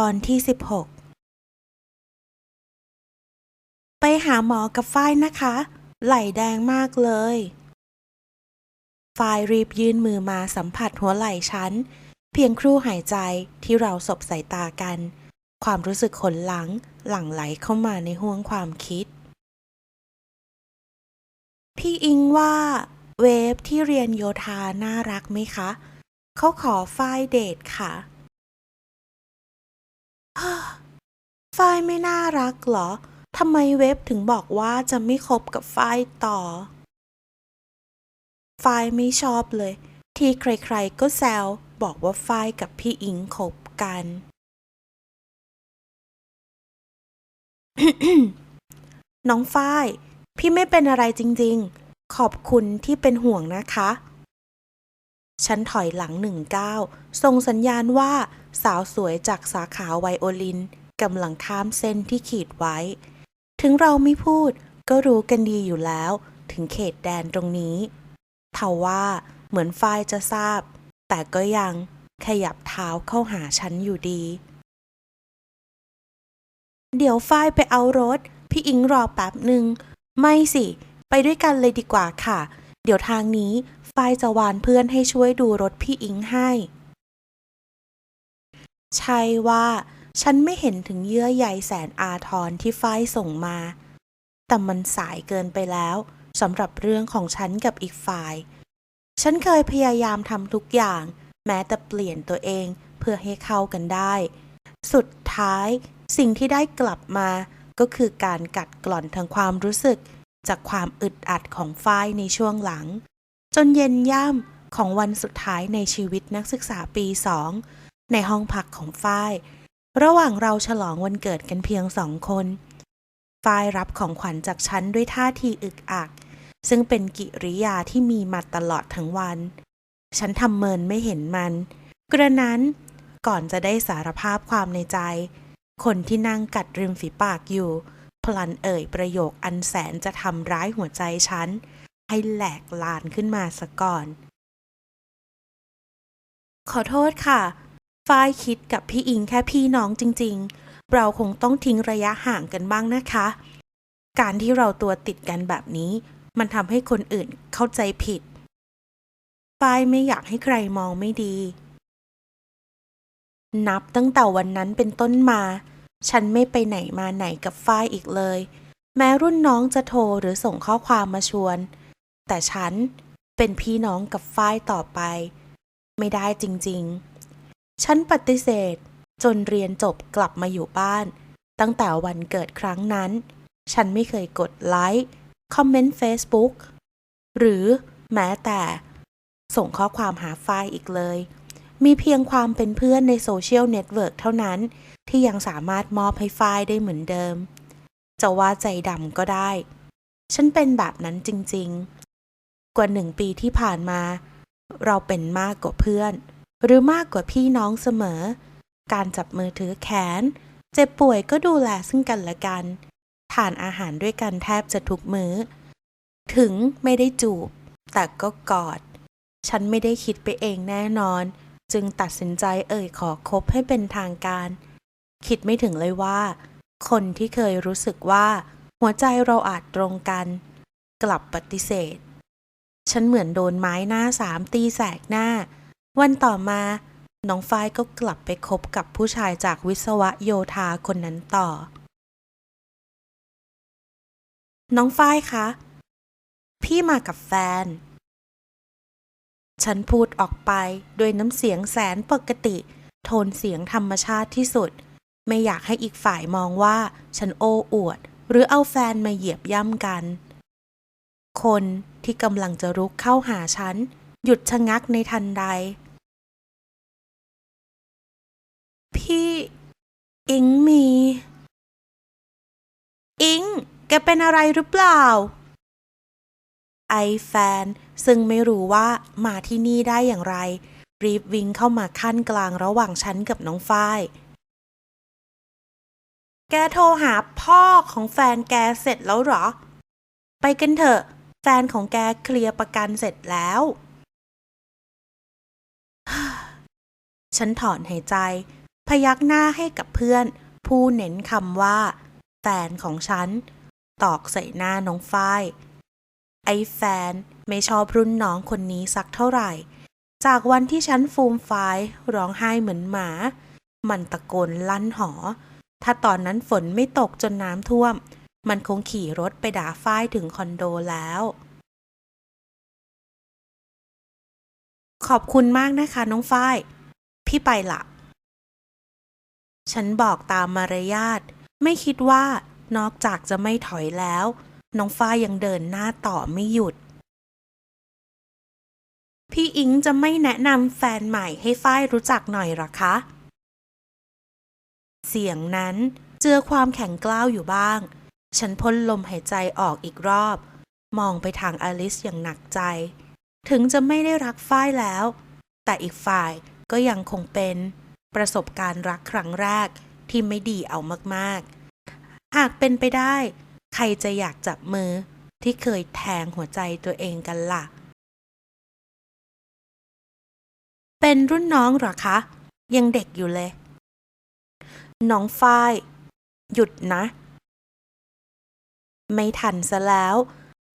ตอนที่ 16 ไปหาหมอกับฝ้ายนะคะ ไหล่แดงมากเลยฝ้ายรีบยื่นมือมาสัมผัสหัวไหล่ฉัน เพียงครู่หายใจที่เราสบสายตากัน ความรู้สึกขนหลังหลั่งไหลเข้ามาในห้วงความคิด พี่อิงว่า เวฟที่เรียนโยธาน่ารักไหมคะ เขาขอฝ้ายเดทค่ะ ฝ้ายไม่น่ารักเหรอ ทำไมเว็บถึงบอกว่าจะไม่คบกับฝ้ายต่อ ฝ้ายไม่ชอบเลย ที่ใครๆก็แซวบอกว่าฝ้ายกับพี่อิงคบกัน น้องฝ้าย พี่ไม่เป็นอะไรจริงๆ ขอบคุณที่เป็นห่วงนะคะ ฉันถอยหลังหนึ่งก้าวส่งสัญญาณว่า สาวสวยจากสาขาไวโอลินกำลังข้ามเส้นที่ขีดไว้ ถึงเราไม่พูดก็รู้กันดีอยู่แล้ว ถึงเขตแดนตรงนี้ทว่าเหมือนฝ้ายจะทราบ แต่ก็ยังขยับเท้าเข้าหาฉันอยู่ดี เดี๋ยวฝ้ายไปเอารถ พี่อิงรอแป๊บหนึ่ง ไม่สิ ไปด้วยกันเลยดีกว่าค่ะ เดี๋ยวทางนี้ฝ้ายจะวานเพื่อนให้ช่วยดูรถพี่อิงให้ ใช่ว่า ฉันไม่เห็นถึงเยื่อใยแสนอาทรที่ฝ้ายส่งมา แต่มันสายเกินไปแล้วสำหรับเรื่องของฉันกับอีกฝ่าย ฉันเคยพยายามทำทุกอย่าง แม้แต่เปลี่ยนตัวเองเพื่อให้เข้ากันได้ สุดท้ายสิ่งที่ได้กลับมาก็คือการกัดกร่อนทางความรู้สึก จากความอึดอัดของฝ้ายในช่วงหลัง จนเย็นย่ำของวันสุดท้ายในชีวิตนักศึกษาปีสอง ในห้องพักของฝ้าย ระหว่างเราฉลองวันเกิดกันเพียงสองคนฝ้ายรับของขวัญจากฉันด้วยท่าทีอึกอัก ซึ่งเป็นกิริยาที่มีมาตลอดทั้งวัน ฉันทำเมินไม่เห็นมัน กระนั้นก่อนจะได้สารภาพความในใจ คนที่นั่งกัดริมฝีปากอยู่ พลันเอ่ยประโยคอันแสนจะทำร้ายหัวใจฉัน ให้แหลกลานขึ้นมาซะก่อน ขอโทษค่ะ ฝ้ายคิดกับพี่อิงแค่พี่น้องจริง ๆ เราคงต้องทิ้งระยะห่างกันบ้างนะคะ การที่เราตัวติดกันแบบนี้ มันทำให้คนอื่นเข้าใจผิด ฝ้ายไม่อยากให้ใครมองไม่ดี นับตั้งแต่วันนั้นเป็นต้นมา ฉันไม่ไปไหนมาไหนกับฝ้ายอีกเลย แม้รุ่นน้องจะโทรหรือส่งข้อความมาชวน แต่ฉันเป็นพี่น้องกับฝ้ายต่อไป ไม่ได้จริง ๆ ฉันปฏิเสธ จนเรียนจบกลับมาอยู่บ้าน ตั้งแต่วันเกิดครั้งนั้น ฉันไม่เคยกดไลค์คอมเมนต์ Facebook หรือแม้แต่ ส่งข้อความหาฝ้ายอีกเลย มีเพียงความเป็นเพื่อนในโซเชียลเน็ตเวิร์กเท่านั้น ที่ยังสามารถมอบให้ฝ้ายได้เหมือนเดิม จะว่าใจดำก็ได้ ฉันเป็นแบบนั้นจริงๆ กว่าหนึ่งปีที่ผ่านมา เราเป็นมากกว่าเพื่อน หรือมากกว่าพี่น้องเสมอ การจับมือถือแขน เจ็บป่วยก็ดูแลซึ่งกันและกันทานอาหารด้วยกันแทบจะทุกมื้อ ถึงไม่ได้จูบ แต่ก็กอด ฉันไม่ได้คิดไปเองแน่นอน จึงตัดสินใจเอ่ยขอคบให้เป็นทางการ คิดไม่ถึงเลยว่า คนที่เคยรู้สึกว่า หัวใจเราอาจตรงกัน กลับปฏิเสธ ฉันเหมือนโดนไม้หน้าสามตีแสกหน้า วันต่อมา น้องฝ้ายก็กลับไปคบกับผู้ชายจากวิศวะโยธาคนนั้นต่อ น้องฝ้ายคะ พี่มากับแฟน ฉันพูดออกไปด้วยน้ำเสียงแสนปกติ โทนเสียงธรรมชาติที่สุด ไม่อยากให้อีกฝ่ายมองว่าฉันโอ้อวด หรือเอาแฟนมาเหยียบย่ำกัน คนที่กำลังจะรุกเข้าหาฉันหยุดชะงักในทันใด พี่อิงมี อิง แกเป็นอะไรหรือเปล่า ไอแฟน ซึ่งไม่รู้ว่ามาที่นี่ได้อย่างไร รีบวิ่งเข้ามาขั้นกลางระหว่างฉันกับน้องฝ้าย แกโทรหาพ่อของแฟนแกเสร็จแล้วหรอ ไปกันเถอะ แฟนของแกเคลียร์ประกันเสร็จแล้ว ฉันถอนหายใจ พยักหน้าให้กับเพื่อน ผู้เน้นคำว่า แฟนของฉัน ตอกใส่หน้าน้องฝ้ายไอ้แฟนไม่ชอบรุ่นน้องคนนี้สักเท่าไหร่ จากวันที่ฉันฟูมฟายร้องไห้เหมือนหมา มันตะโกนลั่นหอ ถ้าตอนนั้นฝนไม่ตกจนน้ำท่วม มันคงขี่รถไปด่าฝ้ายถึงคอนโดแล้ว ขอบคุณมากนะคะน้องฝ้าย พี่ไปละ ฉันบอกตามมารยาท ไม่คิดว่านอกจากจะไม่ถอยแล้ว น้องฝ้ายยังเดินหน้าต่อไม่หยุด พี่อิงจะไม่แนะนำแฟนใหม่ให้ฝ้ายรู้จักหน่อยหรอคะ เสียงนั้นเจือความแข็งกล้าวอยู่บ้าง ฉันพ่นลมหายใจออกอีกรอบ มองไปทางอลิสอย่างหนักใจ ถึงจะไม่ได้รักฝ้ายแล้ว แต่อีกฝ่ายก็ยังคงเป็น ประสบการณ์รักครั้งแรกที่ไม่ดีเอามากๆ หากเป็นไปได้ ใครจะอยากจับมือที่เคยแทงหัวใจตัวเองกันล่ะ เป็นรุ่นน้องหรอคะ ยังเด็กอยู่เลย น้องฝ้าย หยุดนะ ไม่ทันซะแล้ว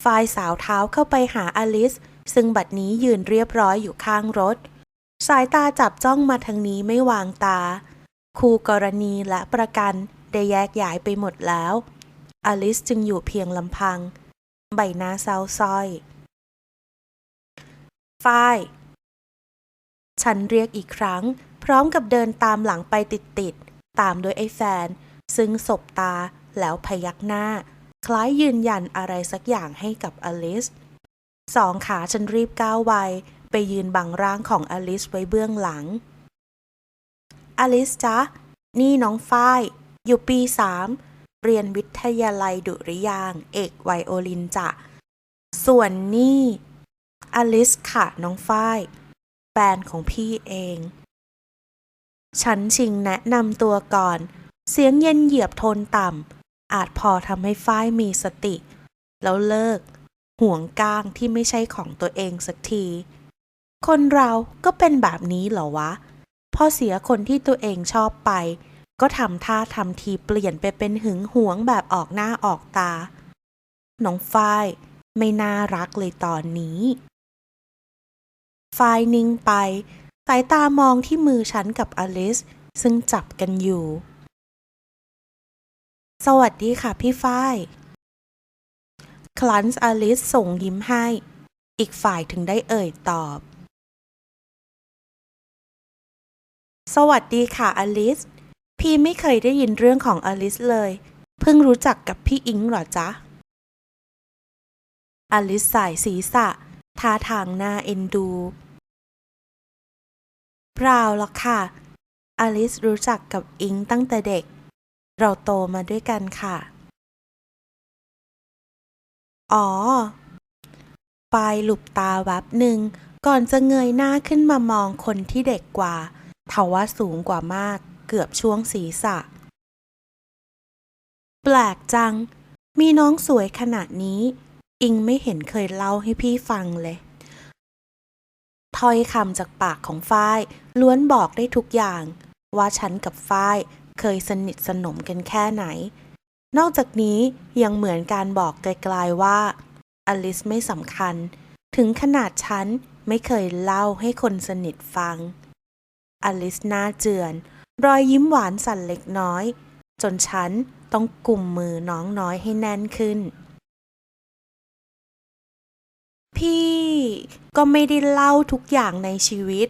ฝ้ายสาวเท้าเข้าไปหาอลิส ซึ่งบัดนี้ยืนเรียบร้อยอยู่ข้างรถ สายตาจับจ้องมาทางนี้ไม่วางตา คู่กรณีและประกันได้แยกย้ายไปหมดแล้ว อลิสจึงอยู่เพียงลำพัง ใบหน้าเศร้าส้อยฝ้ายฉันเรียกอีกครั้ง พร้อมกับเดินตามหลังไปติดๆ ตามโดยไอ้แฟน ซึ่งสบตาแล้วพยักหน้า คล้ายยืนยันอะไรสักอย่างให้กับอลิส สองขาฉันรีบก้าวไว ไปยืนบังร่างของอลิสไว้เบื้องหลัง อลิสจ๊ะ นี่น้องฝ้าย อยู่ปีสาม เรียนวิทยาลัยดุริยาง เอกไวโอลินจ้ะ ส่วนนี่ อลิสค่ะ น้องฝ้าย แฟนของพี่เอง ฉันชิงแนะนำตัวก่อน เสียงเย็นเหยียบโทนต่ำ อาจพอทำให้ฝ้ายมีสติ แล้วเลิกห่วงก้างที่ไม่ใช่ของตัวเองสักที คนเราก็เป็นแบบนี้เหรอวะ พอเสียคนที่ตัวเองชอบไป ก็ทำท่าทำทีเปลี่ยนไปเป็นหึงหวงแบบออกหน้าออกตา น้องฝ้ายไม่น่ารักเลยตอนนี้ฝ้ายนิ่งไป สายตามองที่มือฉันกับอลิส ซึ่งจับกันอยู่ สวัสดีค่ะพี่ฝ้ายคลันส์อลิสส่งยิ้มให้ อีกฝ่ายถึงได้เอ่ยตอบ สวัสดีค่ะอลิส พี่ไม่เคยได้ยินเรื่องของอลิสเลย เพิ่งรู้จักกับพี่อิงหรอจ๊ะ อลิสสายศีรษะท่าทางหน้าเอ็นดูเปล่าหรอกค่ะ อลิสรู้จักกับอิงตั้งแต่เด็ก เราโตมาด้วยกันค่ะ อ๋อปายหลุบตาแวบหนึ่งก่อนจะเงยหน้าขึ้นมามองคนที่เด็กกว่า ทว่าสูงกว่ามากเกือบช่วงศีรษะ แปลกจัง มีน้องสวยขนาดนี้ อิงไม่เห็นเคยเล่าให้พี่ฟังเลยถ้อยคำจากปากของฝ้าย ล้วนบอกได้ทุกอย่าง ว่าฉันกับฝ้ายเคยสนิทสนมกันแค่ไหน นอกจากนี้ยังเหมือนการบอกไกลๆว่า อลิสไม่สำคัญ ถึงขนาดฉันไม่เคยเล่าให้คนสนิทฟัง อลิสหน้าเจือน รอยยิ้มหวานสั่นเล็กน้อย จนฉันต้องกุมมือน้องน้อยให้แน่นขึ้น พี่ก็ไม่ได้เล่าทุกอย่างในชีวิต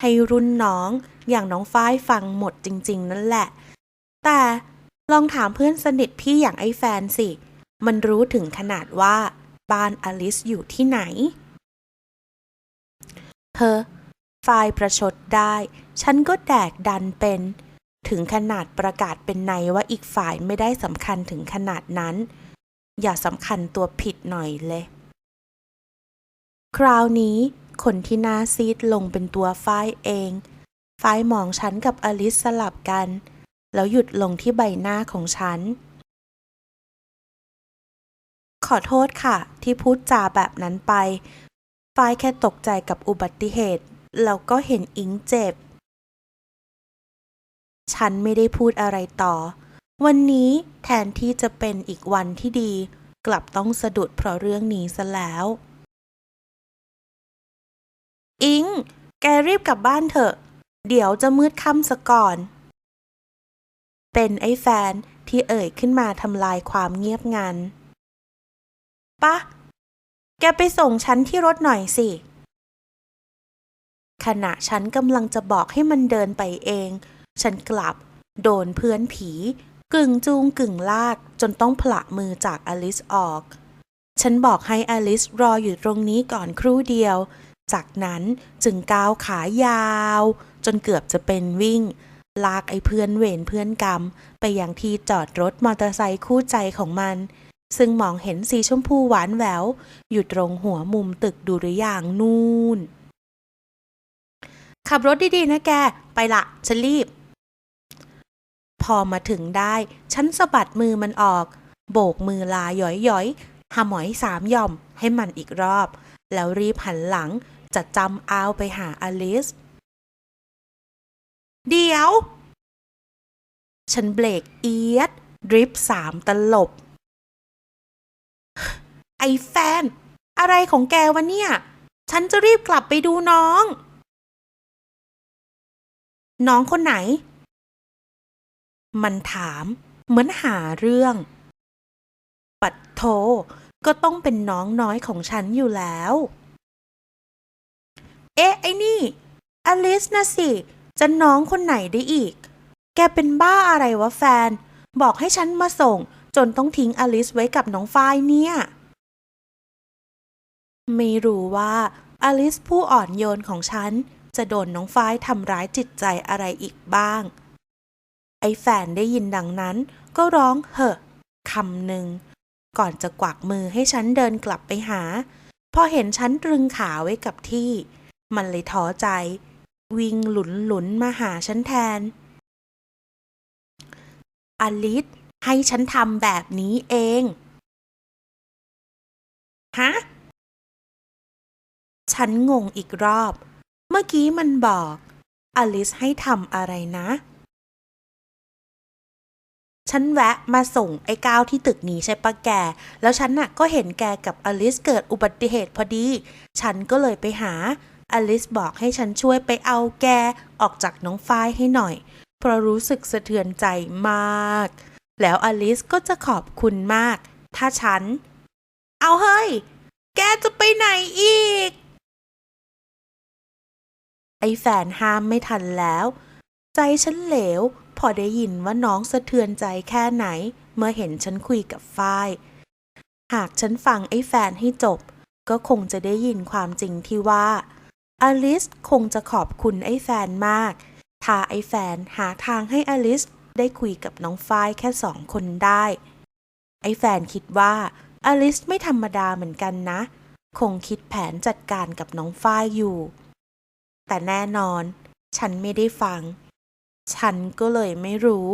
ให้รุ่นน้องอย่างน้องฝ้ายฟังหมดจริง ๆ นั่นแหละ แต่ลองถามเพื่อนสนิทพี่อย่างไอ้แฟนสิ มันรู้ถึงขนาดว่าบ้านอลิสอยู่ที่ไหน เธอ ฝ่ายประชดได้ ฉันก็แดกดันเป็น ถึงขนาดประกาศเป็นในว่าอีกฝ่ายไม่ได้สำคัญถึงขนาดนั้น อย่าสำคัญตัวผิดหน่อยเลย คราวนี้คนที่หน้าซีดลงเป็นตัวฝ้ายเอง ฝ้ายมองฉันกับอลิสสลับกัน แล้วหยุดลงที่ใบหน้าของฉัน ขอโทษค่ะ ที่พูดจาแบบนั้นไป ฝ้ายแค่ตกใจกับอุบัติเหตุ แล้วก็เห็นอิงเจ็บ ฉันไม่ได้พูดอะไรต่อ วันนี้แทนที่จะเป็นอีกวันที่ดี กลับต้องสะดุดเพราะเรื่องนี้ซะแล้ว อิง แกรีบกลับบ้านเถอะ เดี๋ยวจะมืดค่ำซะก่อน เป็นไอ้แฟนที่เอ่ยขึ้นมาทำลายความเงียบงันปะ แกไปส่งฉันที่รถหน่อยสิ ขณะฉันกำลังจะบอกให้มันเดินไปเอง ฉันกลับ โดนเพื่อนผี กึ่งจูงกึ่งลากจนต้องผละมือจากอลิสออก ฉันบอกให้อลิสรออยู่ตรงนี้ก่อนครู่เดียว จากนั้นจึงก้าวขายาว จนเกือบจะเป็นวิ่ง ลากไอ้เพื่อนเวรเพื่อนกรรม ไปยังที่จอดรถมอเตอร์ไซค์คู่ใจของมันซึ่งมองเห็นสีชมพูหวานแหวว อยู่ตรงหัวมุมตึกดุริยางค์นู่น ขับรถดี ๆ นะแก ไปละฉันรีบ พอมาถึงได้ ฉันสะบัดมือมันออก โบกมือลาหย้อยๆหาหมอยสามหย่อมให้มันอีกรอบ แล้วรีบหันหลังจะจำเอาไปหาอลิส เดี๋ยว ฉันเบรกเอียดดริฟสามตลบ ไอ้แฟน อะไรของแกวะเนี่ย ฉันจะรีบกลับไปดูน้อง น้องคนไหน มันถามเหมือนหาเรื่อง ปัดโทก็ต้องเป็นน้องน้อยของฉันอยู่แล้ว เอ๊ะ ไอ้นี่ อลิสนะสิ จะน้องคนไหนได้อีก แกเป็นบ้าอะไรวะแฟน บอกให้ฉันมาส่ง จนต้องทิ้งอลิสไว้กับน้องฝ้ายเนี่ย ไม่รู้ว่า อลิสผู้อ่อนโยนของฉัน จะโดนน้องฝ้ายทำร้ายจิตใจอะไรอีกบ้าง ไอ้แฟนได้ยินดังนั้น ก็ร้องเห่อะคำหนึ่ง ก่อนจะกวักมือให้ฉันเดินกลับไปหา พอเห็นฉันตรึงขาไว้กับที่ มันเลยท้อใจ วิ่งหลุนหลุนมาหาฉันแทน อลิสให้ฉันทำแบบนี้เอง ฮะ ฉันงงอีกรอบ เมื่อกี้มันบอก อลิสให้ทำอะไรนะ ฉันแวะมาส่งไอ้ก้าวที่ตึกนี้ใช่ปะแก แล้วฉันน่ะก็เห็นแกกับอลิสเกิดอุบัติเหตุพอดี ฉันก็เลยไปหา อลิสบอกให้ฉันช่วยไปเอาแกออกจากน้องฝ้ายให้หน่อย เพราะรู้สึกสะเทือนใจมาก แล้วอลิสก็จะขอบคุณมาก ถ้าฉัน เอาเฮ้ย แกจะไปไหนอีก ไอ้แฟนห้ามไม่ทันแล้ว ใจฉันเหลว พอได้ยินว่าน้องสะเทือนใจแค่ไหน เมื่อเห็นฉันคุยกับฝ้าย หากฉันฟังไอ้แฟนให้จบ ก็คงจะได้ยินความจริงที่ว่า อลิสคงจะขอบคุณไอ้แฟนมาก ถ้าไอ้แฟนหาทางให้อลิสได้คุยกับน้องฝ้ายแค่สองคนได้ ไอ้แฟนคิดว่าอลิสไม่ธรรมดาเหมือนกันนะ คงคิดแผนจัดการกับน้องฝ้ายอยู่ แต่แน่นอน ฉันไม่ได้ฟัง ฉันก็เลยไม่รู้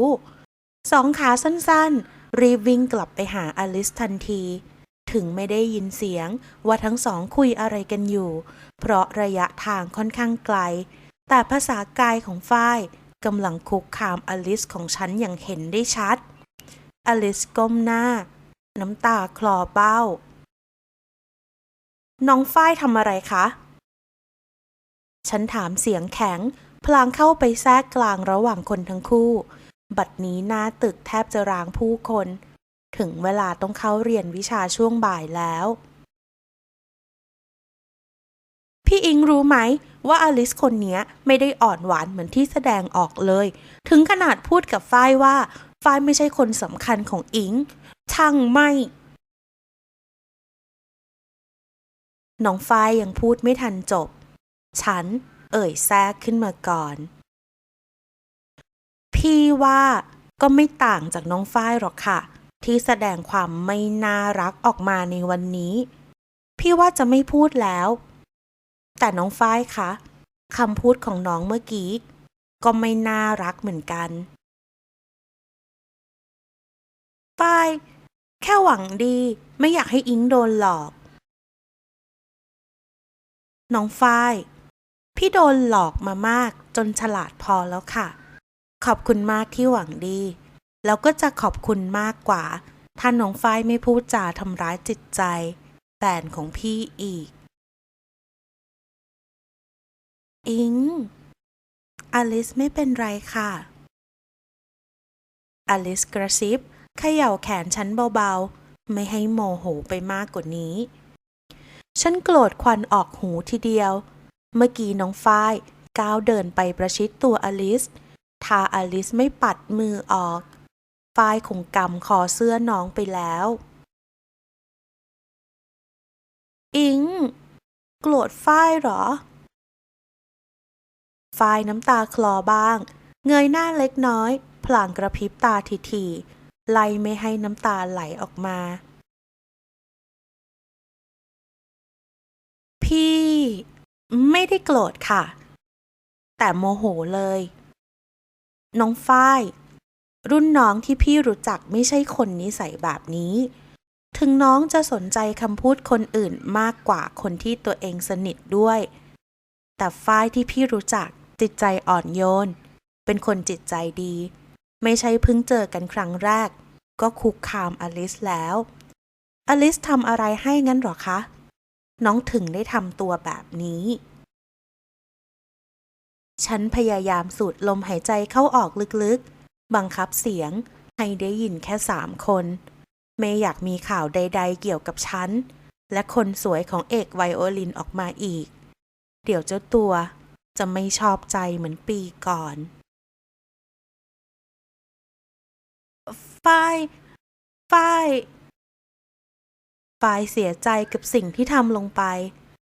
สองขาสั้นๆ รีบวิ่งกลับไปหาอลิสทันที ถึงไม่ได้ยินเสียงว่าทั้งสองคุยอะไรกันอยู่ เพราะระยะทางค่อนข้างไกล แต่ภาษากายของฝ้ายกำลังคุกคามอลิสของฉันอย่างเห็นได้ชัด อลิสก้มหน้า น้ำตาคลอเบ้า น้องฝ้ายทำอะไรคะ ฉันถามเสียงแข็ง พลางเข้าไปแทรกกลางระหว่างคนทั้งคู่ บัดนี้หน้าตึกแทบจะร้างผู้คน ถึงเวลาต้องเข้าเรียนวิชาช่วงบ่ายแล้ว พี่อิงรู้ไหมว่าอลิสคนนี้ไม่ได้อ่อนหวานเหมือนที่แสดงออกเลย ถึงขนาดพูดกับฝ้ายว่าฝ้ายไม่ใช่คนสำคัญของอิง ช่างไม่ น้องฝ้ายยังพูดไม่ทันจบ ฉัน เอ่ยแทรกขึ้นมาก่อน พี่ว่าก็ไม่ต่างจากน้องฝ้ายหรอกค่ะ ที่แสดงความไม่น่ารักออกมาในวันนี้ พี่ว่าจะไม่พูดแล้ว แต่น้องฝ้ายคะคำพูดของน้องเมื่อกี้ ก็ไม่น่ารักเหมือนกันฝ้ายแค่หวังดีไม่อยากให้อิงโดนหลอก น้องฝ้าย พี่โดนหลอกมามากจนฉลาดพอแล้วค่ะ ขอบคุณมากที่หวังดี แล้วก็จะขอบคุณมากกว่าถ้าน้องฝ้ายไม่พูดจาทำร้ายจิตใจแฟนของพี่อีก อิง อลิสไม่เป็นไรค่ะ อลิสกระซิบเขย่าแขนฉันเบาๆ ไม่ให้โมโหไปมากกว่านี้ ฉันโกรธควันออกหูทีเดียว เมื่อกี้น้องฝ้ายก้าวเดินไปประชิดตัวอลิส ถ้าอลิสไม่ปัดมือออกฝ้ายคงกำคอเสื้อน้องไปแล้ว อิง โกรธฝ้ายเหรอ ฝ้ายน้ำตาคลอบ้าง เงยหน้าเล็กน้อย พลางกระพริบตาทีๆไล่ไม่ให้น้ำตาไหลออกมา พี่ ไม่ได้โกรธค่ะ แต่โมโหเลย น้องฝ้าย รุ่นน้องที่พี่รู้จักไม่ใช่คนนิสัยแบบนี้ ถึงน้องจะสนใจคำพูดคนอื่นมากกว่าคนที่ตัวเองสนิทด้วย แต่ฝ้ายที่พี่รู้จักจิตใจอ่อนโยน เป็นคนจิตใจดี ไม่ใช่เพิ่งเจอกันครั้งแรก ก็คุกคามอลิสแล้ว อลิสทำอะไรให้งั้นหรอคะ น้องถึงได้ทำตัวแบบนี้ ฉันพยายามสูดลมหายใจเข้าออกลึกๆ บังคับเสียงให้ได้ยินแค่สามคน ไม่อยากมีข่าวใด ๆ เกี่ยวกับฉัน และคนสวยของเอกไวโอลินออกมาอีก เดี๋ยวเจ้าตัวจะไม่ชอบใจเหมือนปีก่อน ฝ้ายฝ้าย ฝ้ายเสียใจกับสิ่งที่ทำลงไป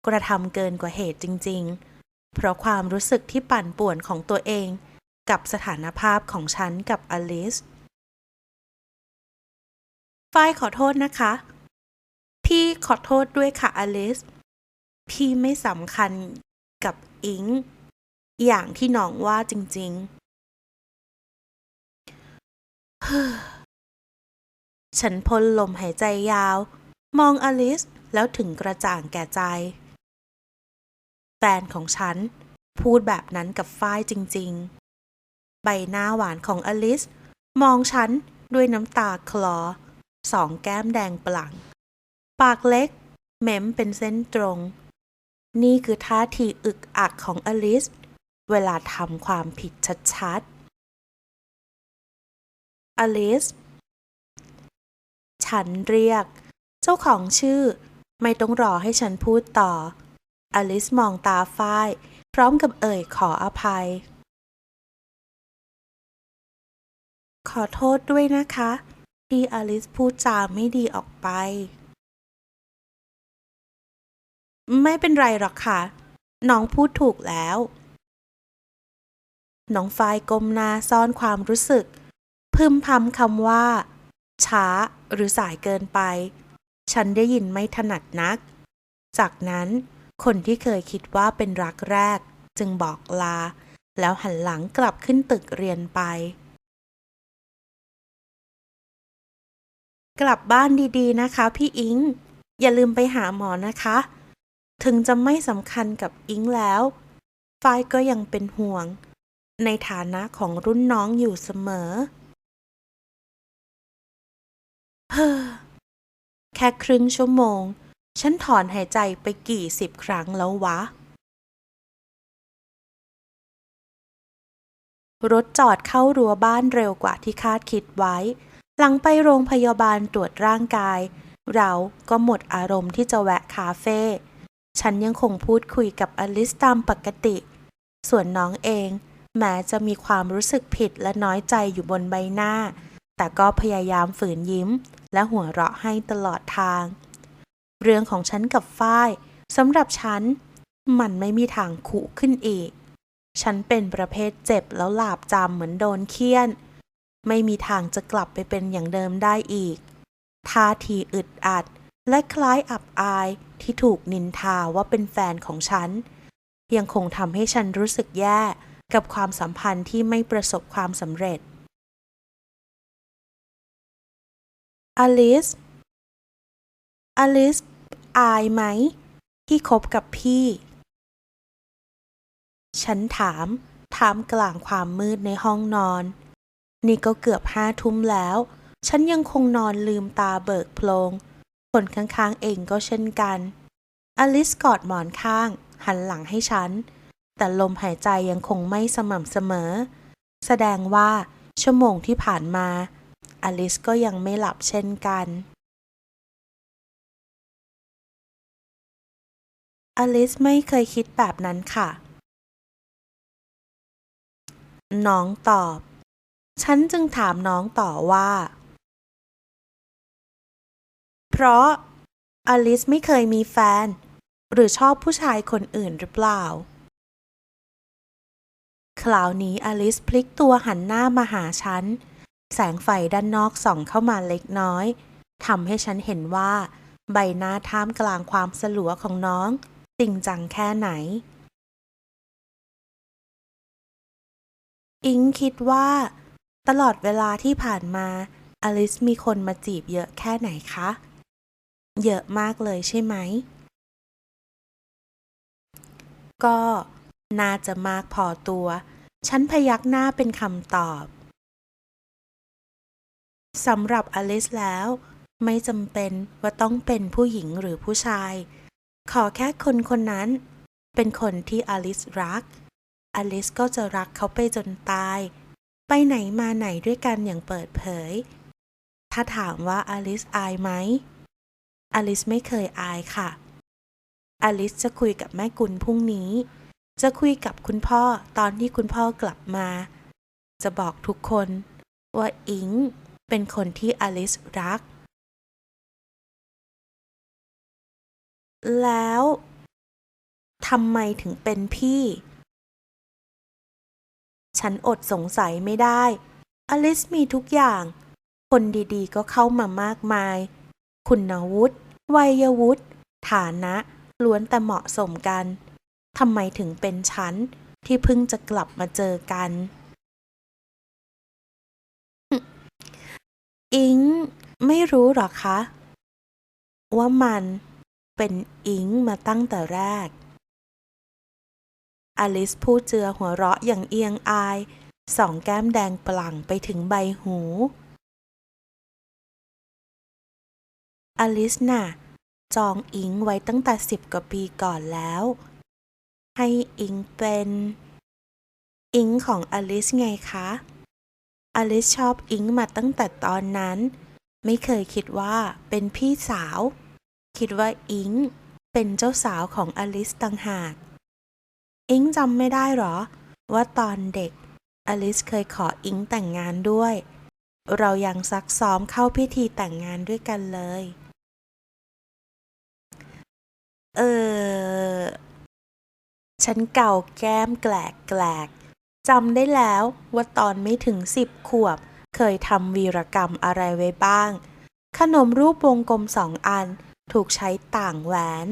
กระทำเกินกว่าเหตุจริง ๆ เพราะความรู้สึกที่ปั่นป่วนของตัวเอง กับสถานภาพของฉันกับอลิสฝ้ายขอโทษนะคะ พี่ขอโทษด้วยค่ะอลิส พี่ไม่สำคัญกับอิง อย่างที่น้องว่าจริง ๆ ฉันพ่นลมหายใจยาว มองอลิสแล้วถึงกระจ่างแก่ใจ แฟนของฉัน พูดแบบนั้นกับฝ้ายจริงๆ ใบหน้าหวานของอลิส มองฉันด้วยน้ำตาคลอ สองแก้มแดงปลั่ง ปากเล็กเม้มเป็นเส้นตรง นี่คือท่าทีอึกอักของอลิส เวลาทำความผิดชัดๆ อลิส ฉันเรียก จ้าของชื่อ ไม่ต้องรอให้ฉันพูดต่อ อลิสมองตาฝ้าย พร้อมกับเอ่ยขออภัย ขอโทษด้วยนะคะ ที่อลิสพูดจาไม่ดีออกไป ไม่เป็นไรหรอกค่ะ น้องพูดถูกแล้ว น้องฝ้ายก้มหน้าซ่อนความรู้สึก พึมพำคำว่าช้าหรือสายเกินไป ฉันได้ยินไม่ถนัดนัก จากนั้นคนที่เคยคิดว่าเป็นรักแรก จึงบอกลา แล้วหันหลังกลับขึ้นตึกเรียนไป กลับบ้านดีๆนะคะ พี่อิง อย่าลืมไปหาหมอนะคะ ถึงจะไม่สำคัญกับอิงแล้วฝ้ายก็ยังเป็นห่วง ในฐานะของรุ่นน้องอยู่เสมอเฮ้อ แค่ครึ่งชั่วโมง ฉันถอนหายใจไปกี่สิบครั้งแล้ววะ รถจอดเข้ารั้วบ้านเร็วกว่าที่คาดคิดไว้ หลังไปโรงพยาบาลตรวจร่างกาย เราก็หมดอารมณ์ที่จะแวะคาเฟ่ ฉันยังคงพูดคุยกับอลิสตามปกติ ส่วนน้องเองแม้จะมีความรู้สึกผิดและน้อยใจอยู่บนใบหน้า แต่ก็พยายามฝืนยิ้ม และหัวเราะให้ตลอดทาง เรื่องของฉันกับฝ้ายสำหรับฉัน มันไม่มีทางคุขึ้นอีก ฉันเป็นประเภทเจ็บแล้วหลาบจำเหมือนโดนเคี่ยน ไม่มีทางจะกลับไปเป็นอย่างเดิมได้อีก ท่าทีอึดอัด และคล้ายอับอายที่ถูกนินทาว่าเป็นแฟนของฉัน ยังคงทำให้ฉันรู้สึกแย่กับความสัมพันธ์ที่ไม่ประสบความสำเร็จ อลิส อลิสอายไหม ที่คบกับพี่ ฉันถามท่ามกลางความมืดในห้องนอน นี่ก็เกือบห้าทุ่มแล้ว ฉันยังคงนอนลืมตาเบิกโพลง คนข้างๆเองก็เช่นกัน อลิสกอดหมอนข้าง หันหลังให้ฉัน แต่ลมหายใจยังคงไม่สม่ำเสมอ แสดงว่าชั่วโมงที่ผ่านมา อลิสก็ยังไม่หลับเช่นกันอลิสไม่เคยคิดแบบนั้นค่ะ น้องตอบ ฉันจึงถามน้องต่อว่า เพราะอลิสไม่เคยมีแฟน หรือชอบผู้ชายคนอื่นหรือเปล่า คราวนี้อลิสพลิกตัวหันหน้ามาหาฉัน แสงไฟด้านนอกส่องเข้ามาเล็กน้อยทำให้ฉันเห็นว่า ใบหน้าท่ามกลางความสลัวของน้อง จริงจังแค่ไหน อิงคิดว่า ตลอดเวลาที่ผ่านมา อลิสมีคนมาจีบเยอะแค่ไหนคะ เยอะมากเลยใช่ไหม ก็ น่าจะมากพอตัว ฉันพยักหน้าเป็นคำตอบ สำหรับอลิสแล้ว ไม่จำเป็นว่าต้องเป็นผู้หญิงหรือผู้ชาย ขอแค่คนคนนั้น เป็นคนที่อลิสรัก อลิสก็จะรักเขาไปจนตาย ไปไหนมาไหนด้วยกันอย่างเปิดเผย ถ้าถามว่าอลิสอายไหม อลิสไม่เคยอายค่ะ อลิสจะคุยกับแม่กุลพรุ่งนี้ จะคุยกับคุณพ่อตอนที่คุณพ่อ กลับมา จะบอกทุกคนว่าอิง เป็นคนที่อลิสรัก แล้วทำไมถึงเป็นพี่ ฉันอดสงสัยไม่ได้ อลิสมีทุกอย่าง คนดีๆ ก็เข้ามามากมาย คุณวุฒิวัยวุฒิฐานะ ล้วนแต่เหมาะสมกัน ทำไมถึงเป็นฉันที่เพิ่งจะกลับมาเจอกัน อิงไม่รู้หรอคะ ว่ามันเป็นอิงมาตั้งแต่แรก อลิสพูดเจือหัวเราะอย่างเอียงอาย สองแก้มแดงปลั่งไปถึงใบหู อลิสน่ะ จองอิงไว้ตั้งแต่สิบกว่าปีก่อนแล้ว ให้อิงเป็น อิงของอลิสไงคะ อลิสชอบอิงมาตั้งแต่ตอนนั้น ไม่เคยคิดว่าเป็นพี่สาว คิดว่าอิงเป็นเจ้าสาวของอลิสต่างหาก อิงจำไม่ได้หรอ ว่าตอนเด็ก อลิสเคยขออิงแต่งงานด้วย เรายังซักซ้อมเข้าพิธีแต่งงานด้วยกันเลย เออ ฉันเก่าแก้มแกลกแกลก จำได้แล้วว่าตอนไม่ถึงสิบขวบ เคยทำวีรกรรมอะไรไว้บ้าง ขนมรูปวงกลมสองอันถูกใช้ต่างแหวน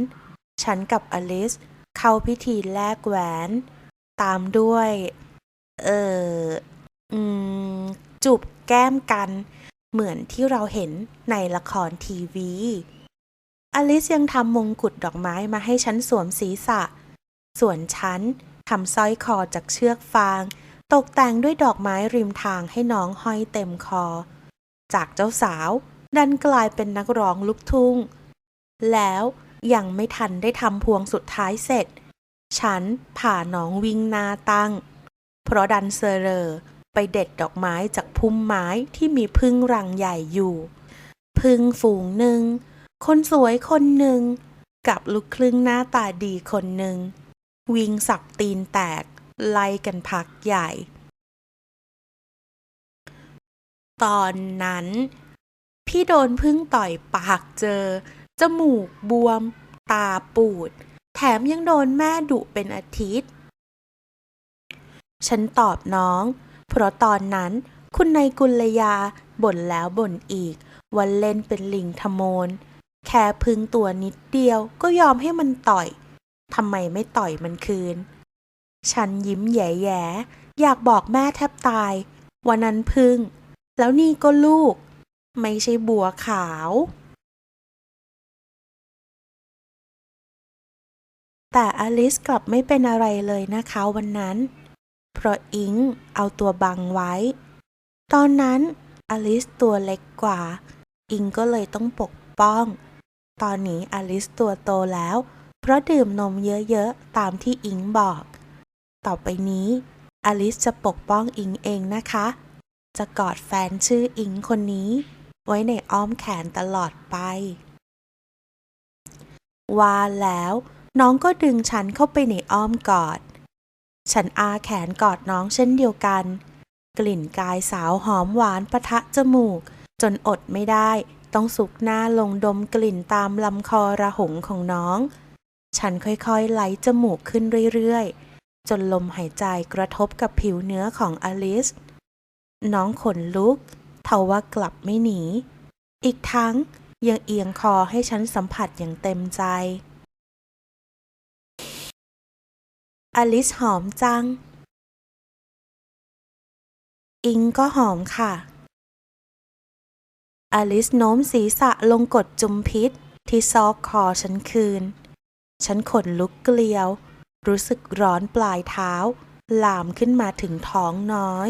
ฉันกับอลิส เข้าพิธีแลกแหวน ตามด้วย เอออืม จูบแก้มกัน เหมือนที่เราเห็นในละครทีวี อลิสยังทำมงกุฎดอกไม้มาให้ฉันสวมศีรษะ ส่วนฉัน ทำสร้อยคอจากเชือกฟาง ตกแต่งด้วยดอกไม้ริมทางให้น้องห้อยเต็มคอ จากเจ้าสาวดันกลายเป็นนักร้องลูกทุ่ง แล้วยังไม่ทันได้ทำพวงสุดท้ายเสร็จ ฉันผ่าน้องวิ่งนาตั้ง เพราะดันเซเรอไปเด็ดดอกไม้จากพุ่มไม้ที่มีพึ่งรังใหญ่อยู่พึ่งฝูงหนึ่ง คนสวยคนหนึ่ง กับลูกครึ่งหน้าตาดีคนหนึ่ง วิงสับตีนแตก ไล่กันพักใหญ่ ตอนนั้น พี่โดนพึ่งต่อยปากเจอ จมูกบวม ตาปูด แถมยังโดนแม่ดุเป็นอาทิตย์ ฉันตอบน้อง เพราะตอนนั้นคุณนายกุลยาบ่นแล้วบ่นอีกว่าเล่นเป็นลิงทโมน แค่พึ่งตัวนิดเดียวก็ยอมให้มันต่อย ทำไมไม่ต่อยมันคืน ฉันยิ้มแย่ๆอยากบอกแม่แทบตาย วันนั้นพึ่ง แล้วนี่ก็ลูก ไม่ใช่บัวขาว แต่อลิสกลับไม่เป็นอะไรเลยนะคะวันนั้น เพราะอิงเอาตัวบังไว้ ตอนนั้นอลิสตัวเล็กกว่า อิงก็เลยต้องปกป้อง ตอนนี้อลิสตัวโตแล้ว เพราะดื่มนมเยอะๆ ตามที่อิงบอก ต่อไปนี้อลิสจะปกป้องอิงเองนะคะ จะกอดแฟนชื่ออิงคนนี้ ไว้ในอ้อมแขนตลอดไป ว่าแล้วน้องก็ดึงฉันเข้าไปในอ้อมกอด ฉันอาแขนกอดน้องเช่นเดียวกัน กลิ่นกายสาวหอมหวานปะทะจมูก จนอดไม่ได้ ต้องสุกหน้าลงดมกลิ่นตามลำคอระหงของน้อง ฉันค่อยๆไหลจมูกขึ้นเรื่อยๆ จนลมหายใจกระทบกับผิวเนื้อของอลิส น้องขนลุกทว่ากลับไม่หนี อีกทั้งยังเอียงคอให้ฉันสัมผัสอย่างเต็มใจ อลิสหอมจัง อิงก็หอมค่ะ อลิสโน้มศีรษะลงกดจุมพิษที่ซอกคอฉันคืน ฉันขนลุกเกลียว รู้สึกร้อนปลายเท้า ลามขึ้นมาถึงท้องน้อย